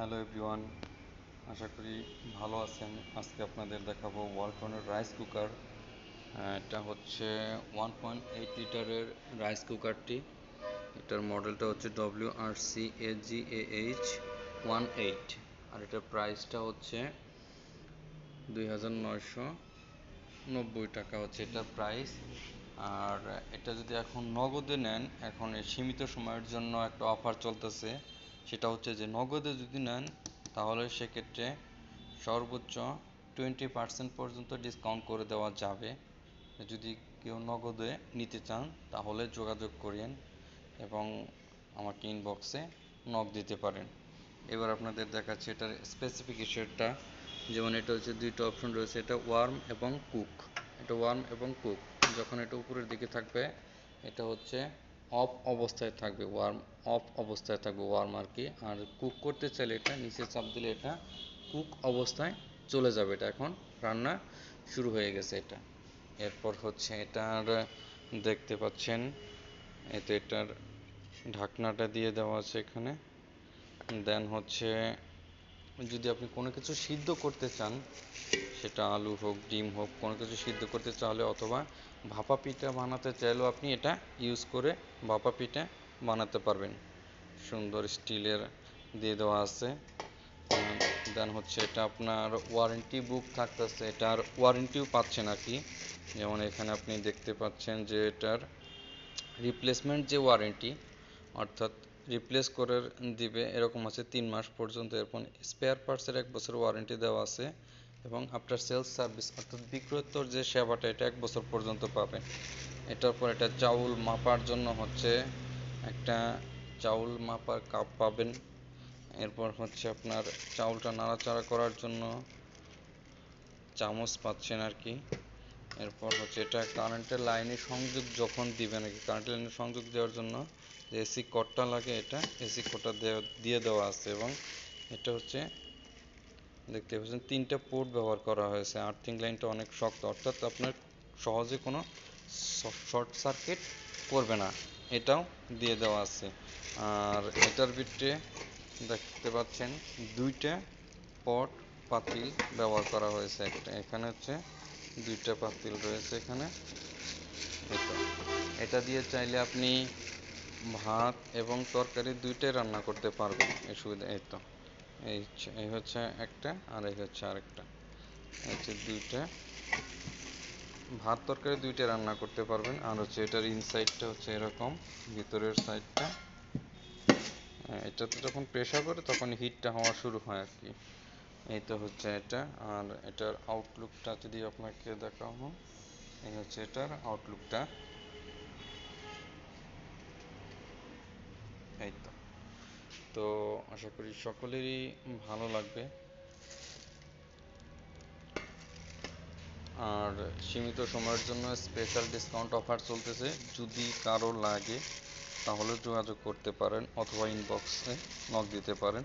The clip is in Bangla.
হ্যালো এভরিওয়ান, আশা করি ভালো আছেন। আজকে আপনাদের দেখাবো ওয়ালটনের রাইস কুকার। এটা হচ্ছে ওয়ান পয়েন্ট এইট লিটারের রাইস কুকারটি। এটার মডেলটা হচ্ছে W R C A G A H one eight. আর এটার প্রাইসটা হচ্ছে দুই হাজার নয়শো নব্বই টাকা হচ্ছে এটার প্রাইস। আর এটা যদি এখন নগদে নেন, এখন সীমিত সময়ের জন্য একটা অফার চলতেছে। সেটা হচ্ছে যে নগদে যদি নেন, তাহলে সেক্ষেত্রে সর্বোচ্চ টোয়েন্টি পার্সেন্ট পর্যন্ত ডিসকাউন্ট করে দেওয়া যাবে। যদি কেউ নগদে নিতে চান, তাহলে যোগাযোগ করেন এবং আমাকে ইনবক্সে নক দিতে পারেন। এবার আপনাদের দেখাচ্ছে এটার স্পেসিফিকেশনটা যেমন এটা হচ্ছে দুইটা অপশন রয়েছে, এটা ওয়ার্ম এবং কুক এটা ওয়ার্ম এবং কুক যখন এটা উপরের দিকে থাকবে, এটা হচ্ছে অফ অবস্থায় থাকবে ওয়ার্ম অফ অবস্থায় থাকবে ওয়ার্ম আর কি। আর কুক করতে চাইলে এটা, নিচে চাপ দিলে এটা কুক অবস্থায় চলে যাবে। এটা এখন রান্না শুরু হয়ে গেছে এটা। এরপর হচ্ছে এটার, দেখতে পাচ্ছেন, এতে এটার ঢাকনাটা দিয়ে দেওয়া আছে এখানে। দেন হচ্ছে যদি আপনি কোনো কিছু সিদ্ধ করতে চান, সেটা আলু হোক, ডিম হোক, কোনো কিছু সিদ্ধ করতে চাইলে অথবা ভাপা পিঠা বানাতে চাইলেও আপনি এটা ইউজ করে ভাপা পিঠা বানাতে পারবেন। সুন্দর স্টিলের দিয়ে দেওয়া আছে। দেন হচ্ছে এটা আপনার ওয়ারেন্টি বুক থাকতেছে। এটার ওয়ারেন্টিও পাচ্ছেন আর কি। যেমন এখানে আপনি দেখতে পাচ্ছেন যে এটার রিপ্লেসমেন্ট যে ওয়ারেন্টি অর্থাৎ রিপ্লেস করে দিবে, এরকম আছে তিন মাস পর্যন্ত। এরপর স্পেয়ার পার্টসের এক বছর ওয়ারেন্টি দেওয়া আছে এবং আফটার সেলস সার্ভিস অর্থাৎ বিক্রয়োত্তর যে সেবাটা, এটা এক বছর পর্যন্ত পাবেন এটার পর এটা চাউল মাপার জন্য হচ্ছে একটা চাউল মাপার কাপ পাবেন। এরপর হচ্ছে আপনার চাউলটা নাড়াচাড়া করার জন্য চামচ পাচ্ছেন আর কি। এরপর হচ্ছে এটা কারেন্টের লাইনে সংযোগ যখন দিবেন আর কি কারেন্টের লাইনে সংযোগ দেওয়ার জন্য যে এসি কটটা লাগে এটা এসি কটটা দিয়ে দেওয়া আছে এবং এটা হচ্ছে দেখতে পাচ্ছেন তিনটা পোর্ট ব্যবহার করা হয়েছে। আর্থিং লাইনটা অনেক শক্ত, অর্থাৎ আপনার সহজে কোনো শর্ট সার্কিট করবে না। এটাও দিয়ে দেওয়া আছে। আর এটার ভিতরে দেখতে পাচ্ছেন দুইটা পট পাতিল ব্যবহার করা হয়েছে একটা। এখানে হচ্ছে দুইটা পাতিল রয়েছে এখানে। এটা। এটা দিয়ে চাইলে আপনি ভাত এবং তরকারি দুইটাই রান্না করতে পারবেন। এই সুবিধা, এই তো। এই এই হচ্ছে একটা আর এই হচ্ছে আরেকটা। হচ্ছে দুইটা। ভাত, তরকারি দুইটা রান্না করতে পারবেন। আর হচ্ছে এটার ইনসাইডটা হচ্ছে এরকম, ভিতরের সাইডটা এটাতে যখন প্রেশার করে তখন হিটটা হওয়া শুরু হয় আর কি। এই তো হচ্ছে এটা, আর এটার আউটলুকটা যদি আপনাকে দেখাবো, এই হচ্ছে এটার আউটলুকটা এই তো। তো আশা করি সকলেরই ভালো লাগবে। আর সীমিত সময়ের জন্য স্পেশাল ডিসকাউন্ট অফার চলতেছে। যদি কারও লাগে, তাহলে যোগাযোগ করতে পারেন অথবা ইনবক্সে নক দিতে পারেন।